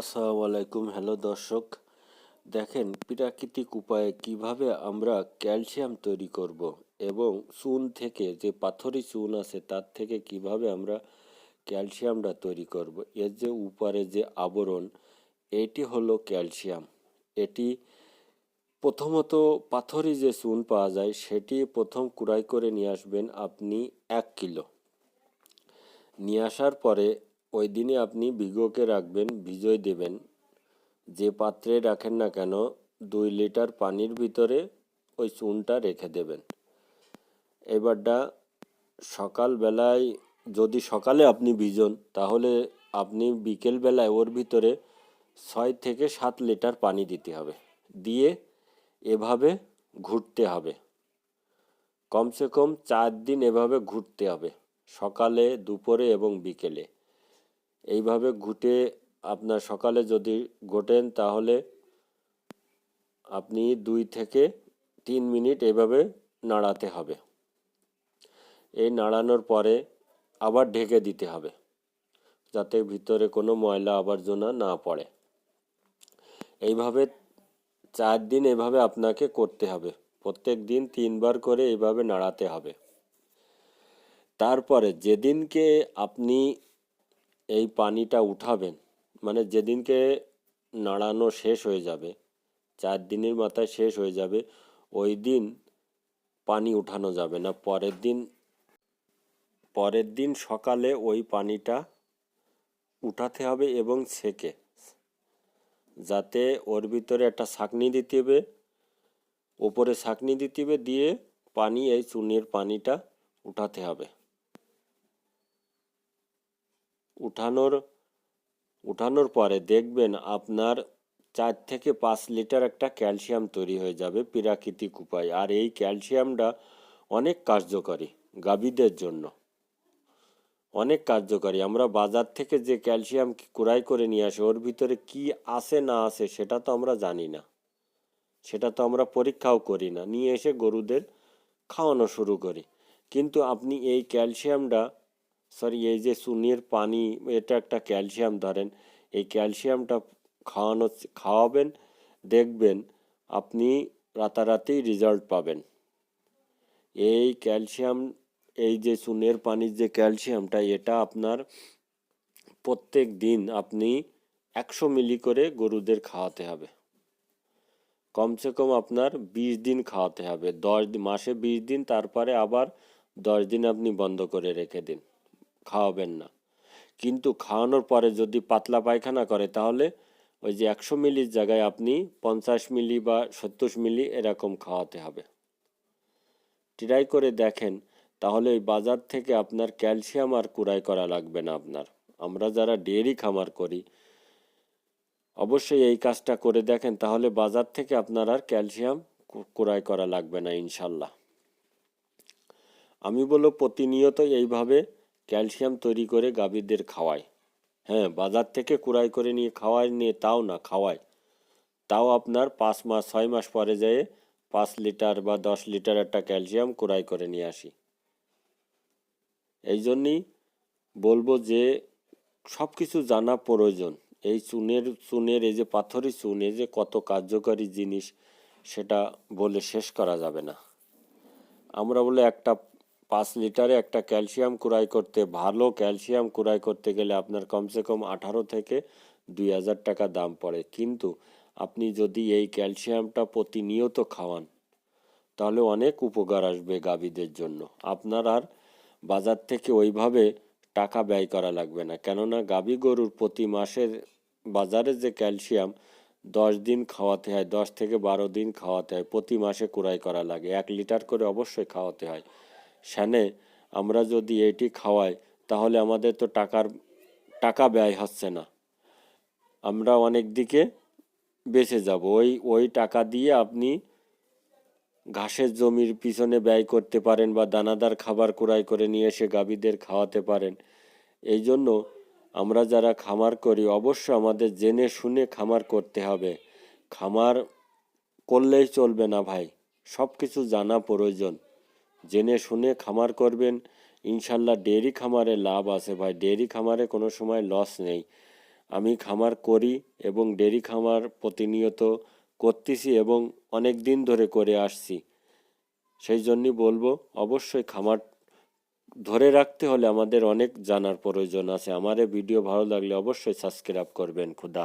আসসালামু আলাইকুম। হ্যালো দর্শক, দেখেন প্রাকৃতিক উপায়ে কীভাবে আমরা ক্যালসিয়াম তৈরি করব এবং চুন থেকে যে পাথরি চুন আছে তার থেকে কীভাবে আমরা ক্যালসিয়ামটা তৈরি করব, এর যে উপরে যে আবরণ, এটি হলো ক্যালসিয়াম। এটি প্রথমত পাথরি যে চুন পাওয়া যায় সেটি প্রথম কুড়াই করে নিয়ে আসবেন আপনি এক কিলো। নিয়ে আসার পরে ওই দিনে আপনি ভিগোকে রাখবেন ভিজোয় দেবেন। যে পাত্রে রাখেন না কেন, দুই লিটার পানির ভিতরে ওই চুনটা রেখে দেবেন। এবারটা সকালবেলায়, যদি সকালে আপনি ভিজন, তাহলে আপনি বিকেলবেলায় ওর ভিতরে ছয় থেকে সাত লিটার পানি দিতে হবে। দিয়ে এভাবে ঘুরতে হবে। কমসে কম চার দিন এভাবে ঘুরতে হবে, সকালে, দুপুরে এবং বিকেলে। এইভাবে ঘুটে আপনার সকালে যদি ঘোটেন তাহলে আপনি দুই থেকে তিন মিনিট এভাবে নাড়াতে হবে। এই নাড়ানোর পরে আবার ঢেকে দিতে হবে যাতে ভিতরে কোনো ময়লা আবর্জনা না পড়ে। এইভাবে চার দিন এভাবে আপনাকে করতে হবে। প্রত্যেক দিন তিনবার করে এইভাবে নাড়াতে হবে। তারপরে যেদিনকে আপনি এই পানিটা উঠাবেন। মানে যেদিনকে নাড়ানো শেষ হয়ে যাবে, চার দিনের মাথায় শেষ হয়ে যাবে, ওই দিন পানি উঠানো যাবে না। পরের দিন পরের দিন সকালে ওই পানিটা উঠাতে হবে এবং সেকে। যাতে ওর ভিতরে একটা ছাকনি দিতে হবে, ওপরে ছাকনি দিতে হবে, দিয়ে পানি, এই চুনের পানিটা উঠাতে হবে। উঠানোর উঠানোর পরে দেখবেন আপনার চার থেকে পাঁচ লিটার একটা ক্যালসিয়াম তৈরি হয়ে যাবে প্রাকৃতিক উপায়। আর এই ক্যালসিয়ামটা অনেক কার্যকরী গাভীদের জন্য। অনেক কার্যকরী। আমরা বাজার থেকে যে ক্যালসিয়াম কুড়াই করে নিয়ে আসি, ওর ভিতরে কি আছে না আছে সেটা তো আমরা জানি না। সেটা তো আমরা পরীক্ষাও করি না। নিয়ে এসে গরুদের খাওয়ানো শুরু করি। কিন্তু আপনি এই ক্যালসিয়ামটা সরি এই যে চুনের পানি, এটা একটা ক্যালসিয়াম ধরেন। এই ক্যালসিয়ামটা খাওয়ানো, খাওয়াবেন, দেখবেন আপনি রাতারাতি রেজাল্ট পাবেন। এই ক্যালসিয়াম এই যে চুনের পানির যে ক্যালসিয়ামটা এটা আপনার প্রত্যেক দিন আপনি একশো মিলি করে গরুদের খাওয়াতে হবে। কমসে কম আপনার বিশ দিন খাওয়াতে হবে। দশ, মাসে বিশ দিন, তারপরে আবার দশ দিন আপনি বন্ধ করে রেখে দিন। খাওয়াবেন না। কিন্তু খাওয়ানোর পরে যদি পাতলা পায়খানা করে, তাহলে ওই যে একশো মিলির জায়গায় আপনি পঞ্চাশ মিলি বা সত্তর মিলি এরকম খাওয়াতে হবে। ট্রাই করে দেখেন, তাহলে ওই বাজার থেকে আপনার ক্যালসিয়াম আর কুড়াই করা লাগবে না আপনার। আমরা যারা ডেয়ারি খামার করি, অবশ্যই এই কাজটা করে দেখেন, তাহলে বাজার থেকে আপনার আর ক্যালসিয়াম কুড়াই করা লাগবে না ইনশাল্লাহ। আমি বলো প্রতিনিয়ত এইভাবে ক্যালসিয়াম তৈরি করে গাভীদের খাওয়ায়। হ্যাঁ বাজার থেকে কুড়াই করে নিয়ে খাওয়ায় নিয়ে তাও না, খাওয়ায়। তাও আপনার পাঁচ মাস, ছয় মাস পরে যেয়ে পাঁচ লিটার বা দশ লিটার একটা ক্যালসিয়াম কুড়াই করে নিয়ে আসি। এই জন্যই বলব যে সব কিছু জানা প্রয়োজন। এই চুনের চুনের, এই যে পাথরি চুন, এই যে কত কার্যকারী জিনিস, সেটা বলে শেষ করা যাবে না। আমরা বলে একটা পাঁচ লিটারে একটা ক্যালসিয়াম কুড়াই করতে, ভালো ক্যালসিয়াম কুড়াই করতে গেলে আপনার কমসে কম আঠারো থেকে দুই হাজার টাকা দাম পড়ে। কিন্তু আপনি যদি এই ক্যালসিয়ামটা প্রতিনিয়ত খাওয়ান, তাহলে অনেক উপকার আসবে গাভীদের জন্য। আপনার আর বাজার থেকে ওইভাবে টাকা ব্যয় করা লাগবে না। কেননা গাভী গরুর প্রতি মাসের বাজারে যে ক্যালসিয়াম, দশ দিন খাওয়াতে হয়, দশ থেকে বারো দিন খাওয়াতে হয়, প্রতি মাসে কুড়াই করা লাগে। এক লিটার করে অবশ্যই খাওয়াতে হয়। সানে আমরা যদি এটি খাওয়াই, তাহলে আমাদের তো টাকার, টাকা ব্যয় হচ্ছে না। আমরা অনেক দিকে বেঁচে যাব। ওই ওই টাকা দিয়ে আপনি ঘাসের জমির পিছনে ব্যয় করতে পারেন বা দানাদার খাবার কুড়াই করে নিয়ে এসে গাভীদের খাওয়াতে পারেন। এই জন্য আমরা যারা খামার করি অবশ্য আমাদের জেনে শুনে খামার করতে হবে। খামার করলেই চলবে না ভাই। সব কিছু জানা প্রয়োজন। জেনে শুনে খামার করবেন। ইনশাল্লাহ ডেয়ারি খামারে লাভ আছে ভাই। ডেয়ারি খামারে কোনো সময় লস নেই। আমি খামার করি এবং ডেরি খামার প্রতিনিয়ত করতেছি এবং অনেক দিন ধরে করে আসছি। সেই জন্যই বলব, অবশ্যই খামার ধরে রাখতে হলে আমাদের অনেক জানার প্রয়োজন আছে। আমার ভিডিও ভালো লাগলে অবশ্যই সাবস্ক্রাইব করবেন। খুদা